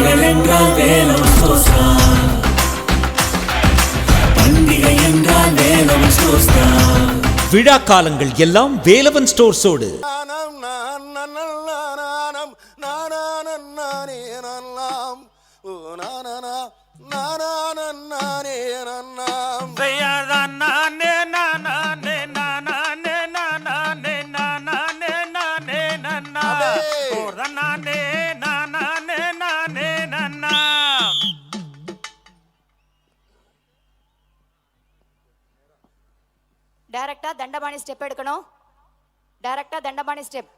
பிள்ளைகள் என்றால் வேலம் சோஸ்தா பண்டிகை என்றால் வேலம் சோஸ்தா விழா காலங்கள் எல்லாம் வேலவன் ஸ்டோர்ஸோடு. டைரக்டா தண்டபாணி ஸ்டெப் எடுக்கணும் டைரக்டா தண்டபாணி ஸ்டெப்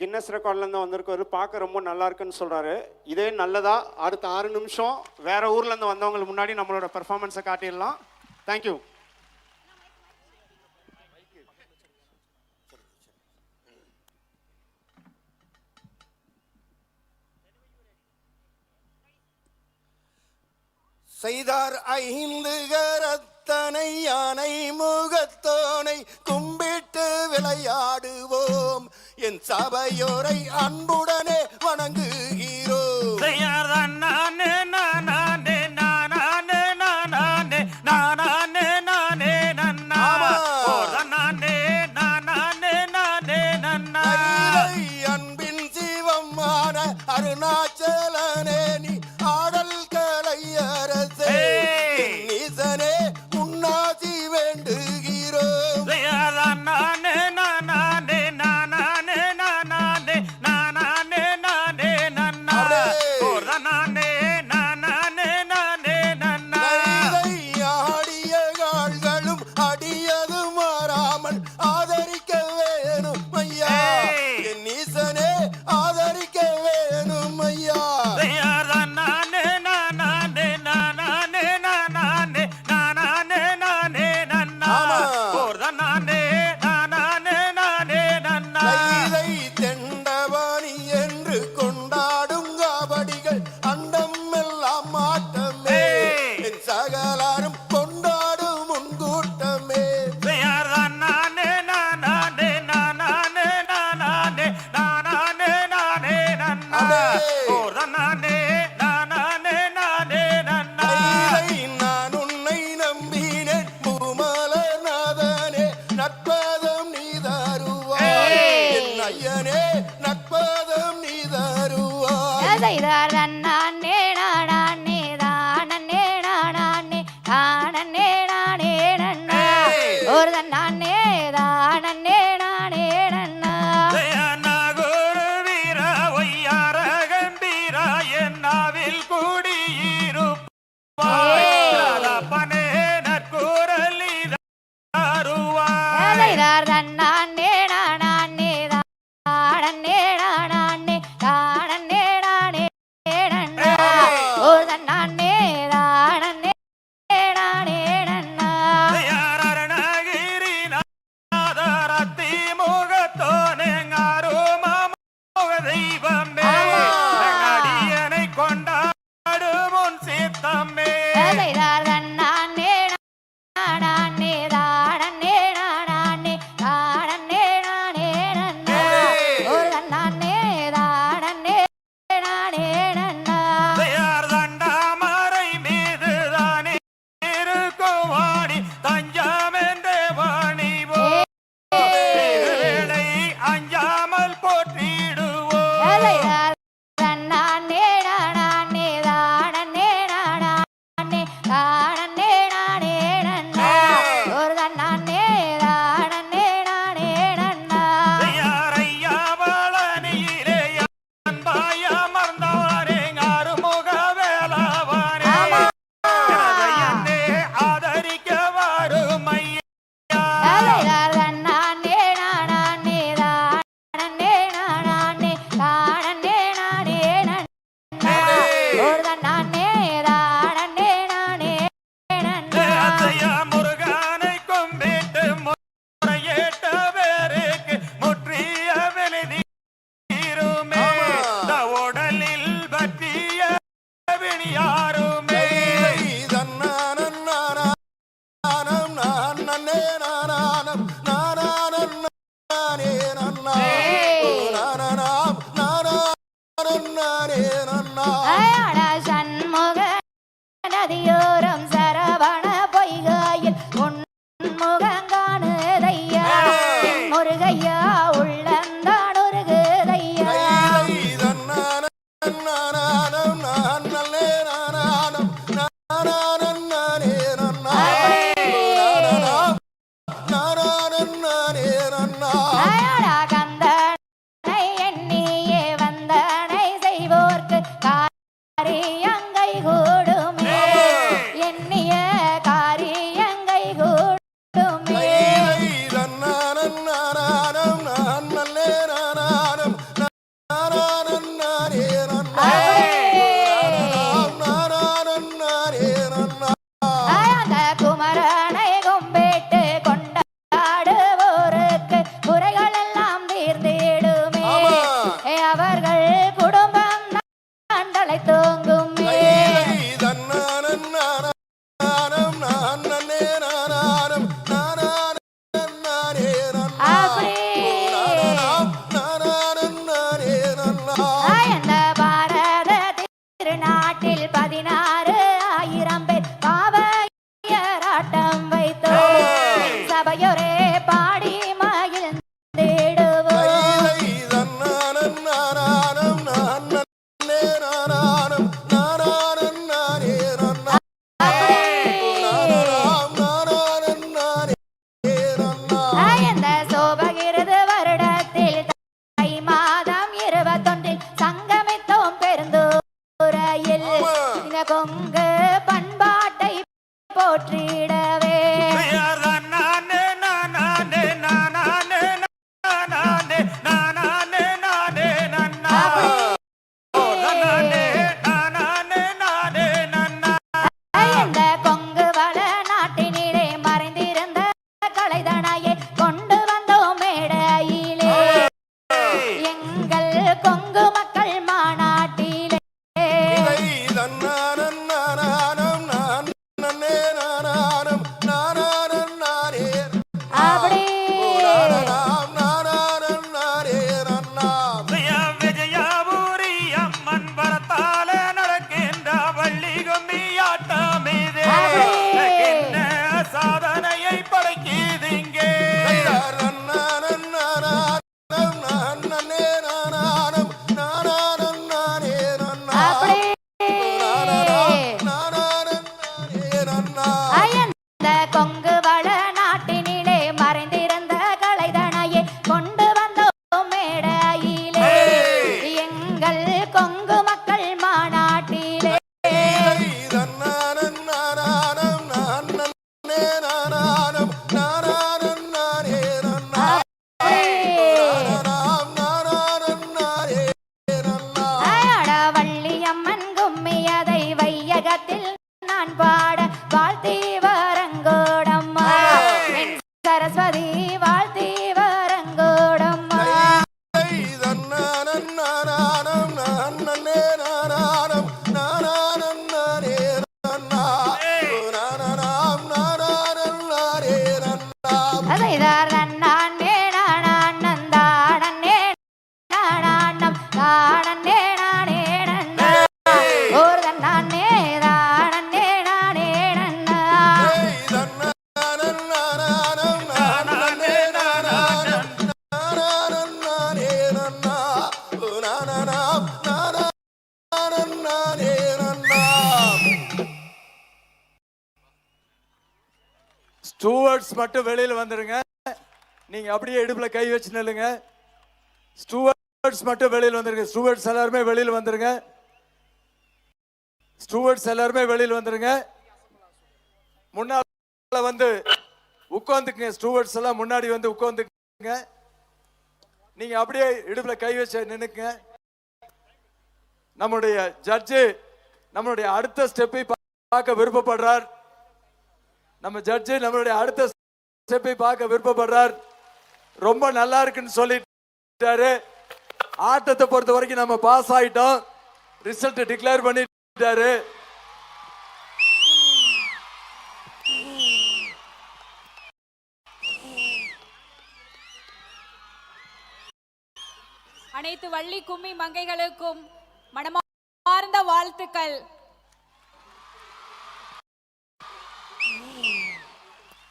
கின்னஸ் ரெக்கார்ட்லேருந்து வந்திருக்காரு பார்க்க ரொம்ப நல்லா இருக்குன்னு சொல்கிறாரு இதே நல்லதா அடுத்த ஆறு நிமிஷம் வேறு ஊர்லேருந்து வந்தவங்களுக்கு முன்னாடி நம்மளோட பெர்ஃபார்மன்ஸை காட்டிடலாம். தேங்க்யூ செய்தார் ஐந்து கரத்தனை யானை முகத்தோனை கும்பிட்டு விளையாடுவோம். என் சபையோரை அன்புடனே வணங்குகிறோம். செய்யாதான் நானே நானே வீரர் அண்ணான் மட்டும் வெளியில் வந்துடுங்க நீங்கள் அப்படியே இடுப்பில் கை வச்சு நில்லுங்க. ஸ்டூவர்ட்ஸ் மட்டும் வெளியில் வந்துருங்க. ஸ்டூவர்ட்ஸ் எல்லாருமே வெளியில் வந்துருங்க. ஸ்டூவர்ட்ஸ் எல்லாருமே வெளியில் வந்துருங்க. முன்னால வந்து உட்காந்துக்குங்க ஸ்டூவர்ட்ஸ் எல்லாம் முன்னாடி வந்து உட்காந்துக்குங்க நீங்க அப்படியே இடுப்புல கை வச்சு நின்னுக்குங்க. நம்முடைய ஜட்ஜு நம்மளுடைய அடுத்த ஸ்டெப்பை பார்க்க விருப்பப்படுறார். நம்ம ஜட்ஜு நம்மளுடைய அடுத்த ஸ்டெப்பை பார்க்க விருப்பப்படுறார். ரொம்ப நல்லா இருக்குன்னு சொல்லிட்டாரு. ஆட்டத்தை பொறுத்த வரைக்கும் நம்ம பாஸ் ஆயிட்டோம். ரிசல்ட் டிக்ளேர் பண்ணிட்டாரு. அனைத்து வள்ளி கும்மி மங்கைகளுக்கும் மனமார்ந்த வாழ்த்துக்கள்.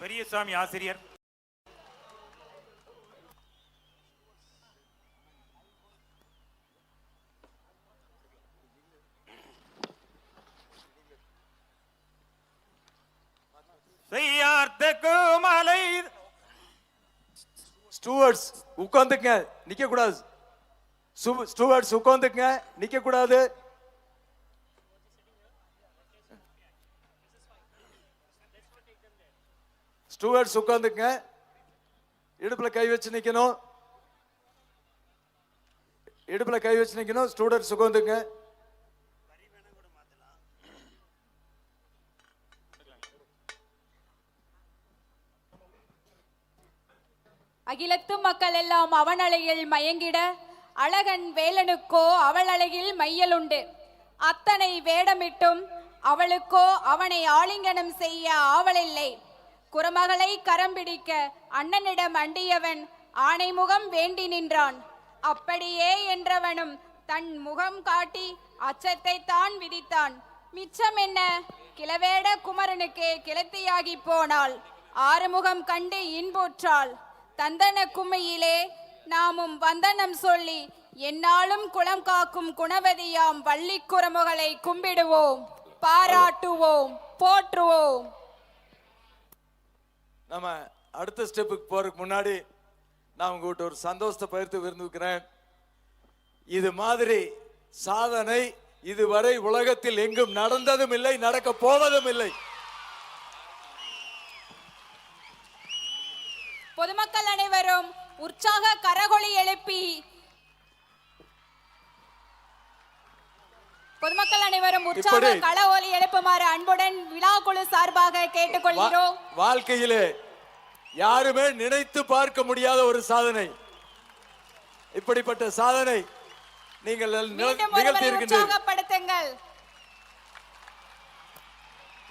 பெரியசாமி ஆசிரியர். செய்யார்த்தக்கு மலை ஸ்டூவர்ட்ஸ் உட்காந்துங்க நிக்க கூடாது ஸ்டூவர்ட்ஸ் உட்காந்துங்க நிக்க கூடாது ஸ்டூவர்ட்ஸ் உட்காந்துங்க இடுப்பில் கை வச்சு நிற்கணும் இடுப்பில் கை வச்சு நிற்கணும் ஸ்டூடெண்ட்ஸ் உட்காந்துங்க அகிலத்து மக்கள் எல்லாம் அவன் அழகில் மயங்கிட அழகன் வேலனுக்கோ அவள் அழகில் மையலுண்டு அத்தனை வேடமிட்டும் அவளுக்கோ அவனை ஆலிங்கனம் செய்ய ஆவலில்லை குரமகளை கரம் பிடிக்க அண்ணனிடம் அண்டியவன் ஆணைமுகம் வேண்டி நின்றான். அப்படியே என்றவனும் தன் முகம் காட்டி அச்சத்தை தான் விதித்தான். மிச்சம் என்ன? கிளவேட குமரனுக்கே கிளத்தியாகி போனாள். ஆறுமுகம் கண்டு இன்புற்றாள். தந்தன கும்மையிலே நாமும் வந்தனம் சொல்லி என்னாலும் குளம் காக்கும் குணவதியாம் வள்ளி குரமுகளை கும்பிடுவோம். பாராட்டுவோம். போற்றுவோம். நம்ம அடுத்த ஸ்டெப்புக்கு போறதுக்கு முன்னாடி நான் உங்ககிட்ட ஒரு சந்தோஷத்தை பகிர்ந்து விரும்புகிறேன். இது மாதிரி சாதனை இதுவரை உலகத்தில் எங்கும் நடந்ததும் இல்லை நடக்க போவதும் இல்லை. பொதுமக்கள் அனைவரும் உற்சாக கரகொலி எழுப்பி பொதுமக்கள் அனைவரும் உற்சாக கள ஒலி எழுப்புமாறு அன்புடன் விழா குழு சார்பாக கேட்டுக்கொள்கிறோம். வாழ்க்கையிலே யாருமே நினைத்து பார்க்க முடியாத ஒரு சாதனை. இப்படிப்பட்ட சாதனை நீங்கள் நிகழ்த்தி இருக்கின்றீர்கள்.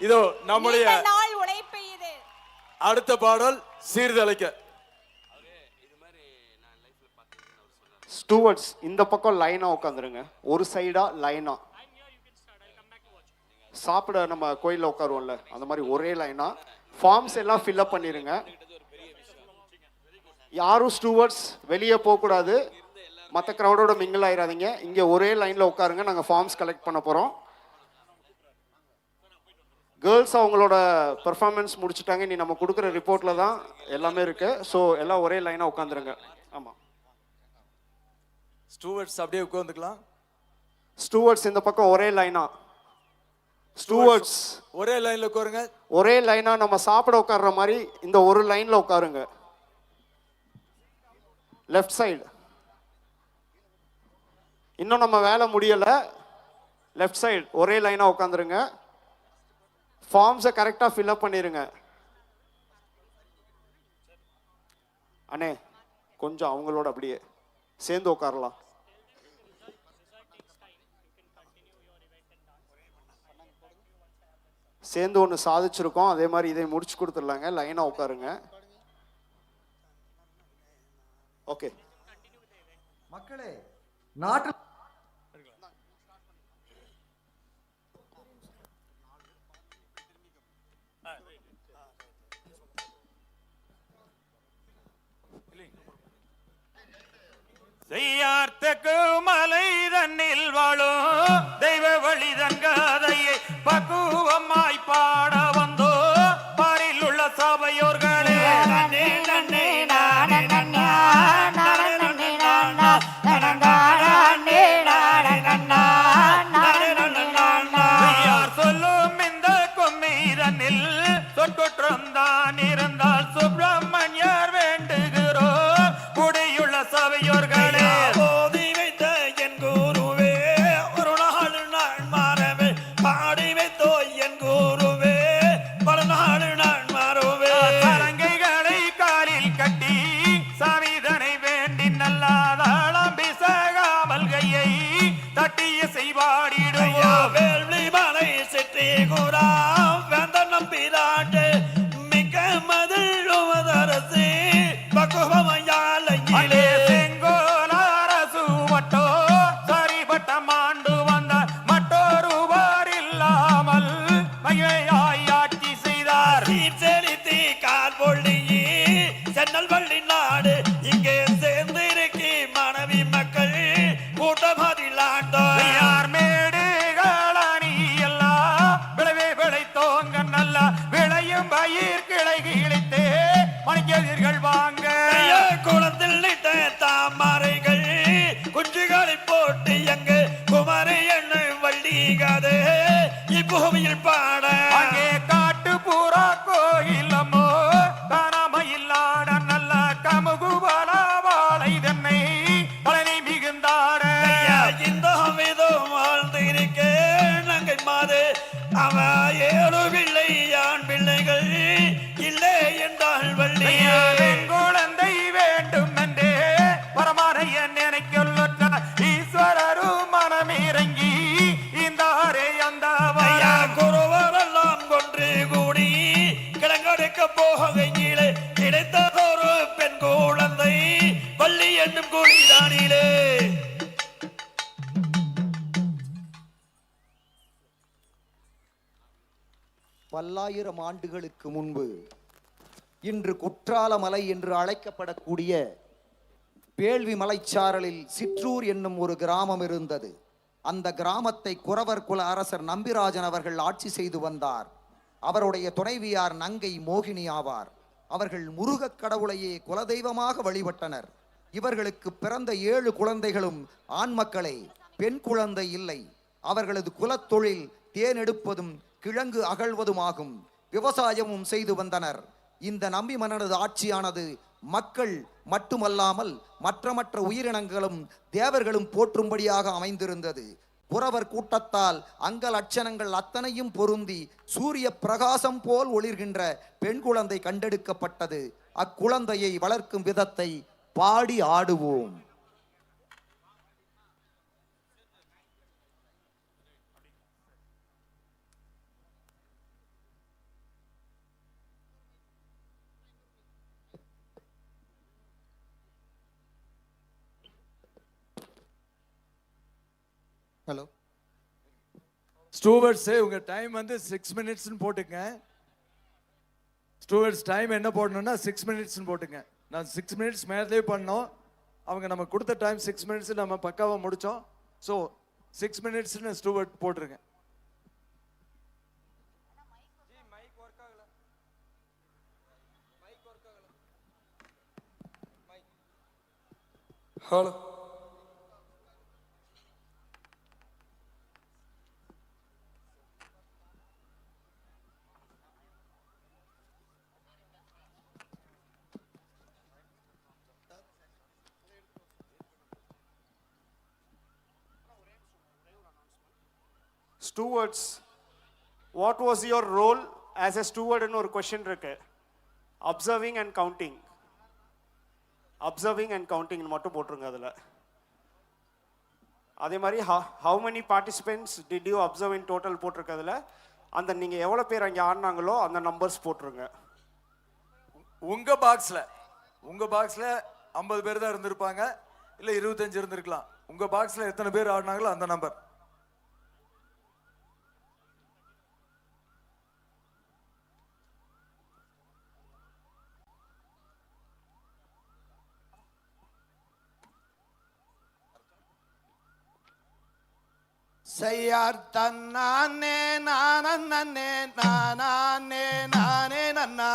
இதோ நம்முடைய நாள் உழைப்பு இது. அடுத்த பாடல் சீர்தலைக்க. ஸ்டூவர்ட்ஸ் இந்த பக்கம் லைனாக உட்காந்துருங்க. ஒரு சைடாக லைனாக சாப்பிட நம்ம கோயிலில் உட்காருவோம்ல அந்த மாதிரி ஒரே லைனாக ஃபார்ம்ஸ் எல்லாம் ஃபில்அப் பண்ணிடுங்க யாரும் ஸ்டூவர்ட்ஸ் வெளியே போகக்கூடாது மற்ற க்ரௌடோட மிங்கிள் ஆயிடாதீங்க இங்கே ஒரே லைனில் உட்காருங்க. நாங்கள் ஃபார்ம்ஸ் கலெக்ட் பண்ண போகிறோம் கேர்ள்ஸ் அவங்களோட பெர்ஃபார்மன்ஸ் முடிச்சிட்டாங்க. நீ நம்ம கொடுக்குற ரிப்போர்ட்டில் தான் எல்லாமே இருக்குது ஸோ எல்லாம் ஒரே லைனாக உட்காந்துருங்க. ஆமாம் ஸ்டூவர்ட்ஸ் அப்படியே உட்கார்ந்துக்கலாம். ஸ்டூவர்ட்ஸ் இந்த பக்கம் ஒரே லைனா ஸ்டூவர்ட்ஸ் ஒரே லைன்ல உட்காருங்க. ஒரே லைனா நம்ம சாப்பிட உட்கார்ற மாதிரி இந்த ஒரு லைன்ல உட்காருங்க. லெஃப்ட் சைடு இன்னும் நம்ம வேலை முடியல. லெஃப்ட் சைடு ஒரே லைனா உட்காந்துருங்க. ஃபார்ம்ஸை கரெக்டாக ஃபில்அப் பண்ணிருங்க. அண்ணே கொஞ்சம் அவங்களோட அப்படியே சேர்ந்து உட்காரலாம். சேர்ந்து ஒன்று சாதிச்சிருக்கோம். அதே மாதிரி இதை முடிச்சு கொடுத்துடலாங்க. லைனாக உட்காருங்க. ஓகே மக்களே நாட்டு செய்யார்த்தக்கு மலை தன்னில் வாழும். தெய்வ வழி தங்காதையை பக்குவமாய் பாட வந்தோ பாரில் உள்ள சபையோர்களே நன்னே, பல்லாயிரம் ஆண்டுகளுக்கு முன்பு இன்று குற்றாலமலை என்று அழைக்கப்படக்கூடிய பேள்வி மலைச்சாரலில் சிற்றூர் என்னும் ஒரு கிராமம் இருந்தது. அந்த கிராமத்தை குறவர் குல அரசர் நம்பிராஜன் அவர்கள் ஆட்சி செய்து வந்தார். அவருடைய துணைவியார் நங்கை மோகினி ஆவார். அவர்கள் முருகக் கடவுளையே குலதெய்வமாக வழிபட்டனர். இவர்களுக்கு பிறந்த ஏழு குழந்தைகளும் ஆண் மக்களே பெண் குழந்தை இல்லை. அவர்களது குலத்தொழில் தேன் எடுப்பதும் கிழங்கு அகழ்வதுமாகும். விவசாயமும் செய்து வந்தனர். இந்த நம்பி மன்னனது ஆட்சியானது மக்கள் மட்டுமல்லாமல் மற்ற மற்ற உயிரினங்களும் தேவர்களும் போற்றும்படியாக அமைந்திருந்தது. புறவர் கூட்டத்தால் அங்க லட்சணங்கள் அத்தனையும் பொருந்தி சூரிய பிரகாசம் போல் ஒளிர்கின்ற பெண் குழந்தை கண்டெடுக்கப்பட்டது. அக்குழந்தையை வளர்க்கும் விதத்தை பாடி ஆடுவோம். ஹலோ ஸ்டூவர்ட்ஸே உங்க டைம் வந்து சிக்ஸ் மினிட்ஸ்னு போட்டுங்க. ஸ்டூவர்ட்ஸ் டைம் என்ன போடணும்னா சிக்ஸ் மினிட்ஸ்னு போட்டுங்க. நான் சிக்ஸ் மினிட்ஸ் மேலே பண்ணோம். அவங்க நம்ம கொடுத்த டைம் சிக்ஸ் மினிட்ஸ் நம்ம பக்காவாக முடித்தோம் ஸோ சிக்ஸ் மினிட்ஸ்னு ஸ்டூவர்ட் போட்டுருங்க. Hello stewards what was your role as a ஸ்டூவர்டுன்னு ஒரு கொஷின் இருக்கு. Observing and counting observing and கவுண்டிங்னு மட்டும் போட்டிருங்க அதில். அதே மாதிரி how many participants did you observe in total போட்டிருக்கிறதுல அந்த நீங்கள் எவ்வளோ பேர் அங்கே ஆடினாங்களோ அந்த நம்பர்ஸ் போட்டுருங்க. உங்கள் பாக்ஸில் உங்கள் பாக்ஸில் ஐம்பது பேர் தான் இருந்திருப்பாங்க இல்லை இருபத்தஞ்சு இருந்திருக்கலாம். உங்கள் பாக்ஸில் எத்தனை பேர் ஆடினாங்களோ அந்த நம்பர் செய்யார் தன்னானே நானே நானே நானே நன்னா.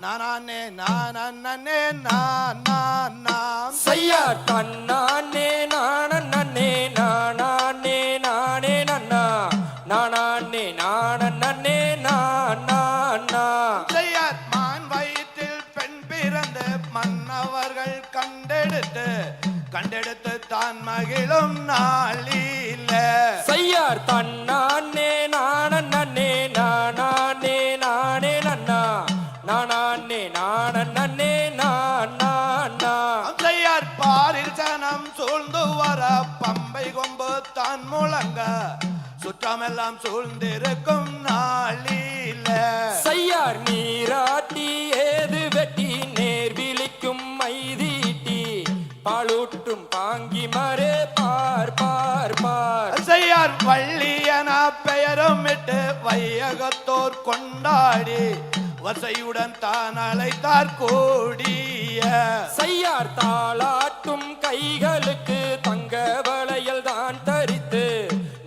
நானே நானே நான் செய்யார் தன்னானே நான் கண்டெடுத்து தான் மகிழும் நாளில. செய்யார் தன்னானே நானே நானே நானே நன்னா. நானே நானே நானா செய்யார் பாரில் சனம் சூழ்ந்து வர பம்பை கொம்பு தான் முழங்க. சுற்றமெல்லாம் சூழ்ந்திருக்கும் வட்டமிட்டு வையகத்தோர் கொண்டாடி வசையுடன் தான் அழைத்தார் கூடிய. செய்யார் தாளாட்டும் கைகளுக்கு தங்க வளையல் தான் தரித்து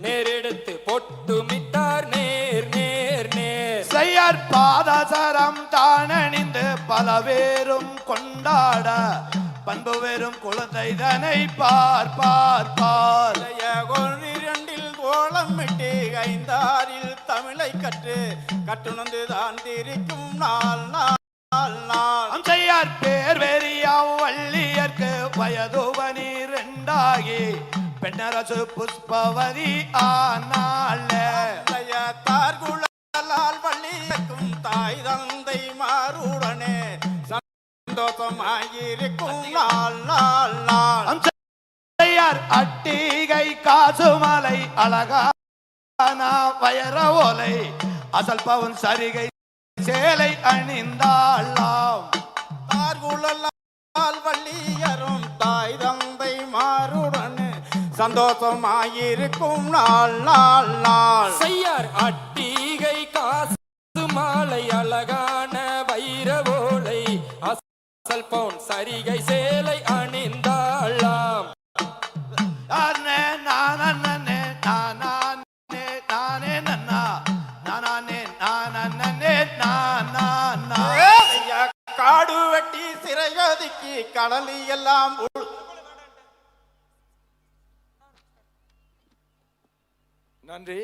நேரெடுத்து பொட்டு மிட்டார் நேர் நேர் நேர். செய்யார் பாதசரம் தான் அணிந்து பலவேரும் கொண்டாட பண்பு வெறும் குழந்தை தனை பார் பார் பார் ஐந்தாரில் தமிழை கற்று கட்டுணர்ந்து தான் திரிக்கும் நாள் நாள் நாள் அம்சையார் பேர் வெறியாம் வள்ளியர்க்கு வயதுவனி ரெண்டாகி பெண்ணரசு புஷ்பவதி ஆனாள் தார்குழலால் வள்ளியக்கும் தாய் தந்தை மாறுடனே சந்தோஷமாயிருக்கும் நாள் நாள் நாள். அட்டிகை காசு மலை அழகான வயர ஓலை அசல் பவன் சரிகை சேலை அணிந்தாளாம். தார்குழலால் வள்ளியரும் தாய் தந்தை மாறுடன் சந்தோஷமாயிருக்கும் நாள் நாள் நாள். செய்யார் அட்டிகை காசு மாலை அழகான வைர ஓலை. அசல் பவுன் சரிகை சேலை அணிந்தாள். நதிக்கு கடலி எல்லாம் உள்- நன்றி.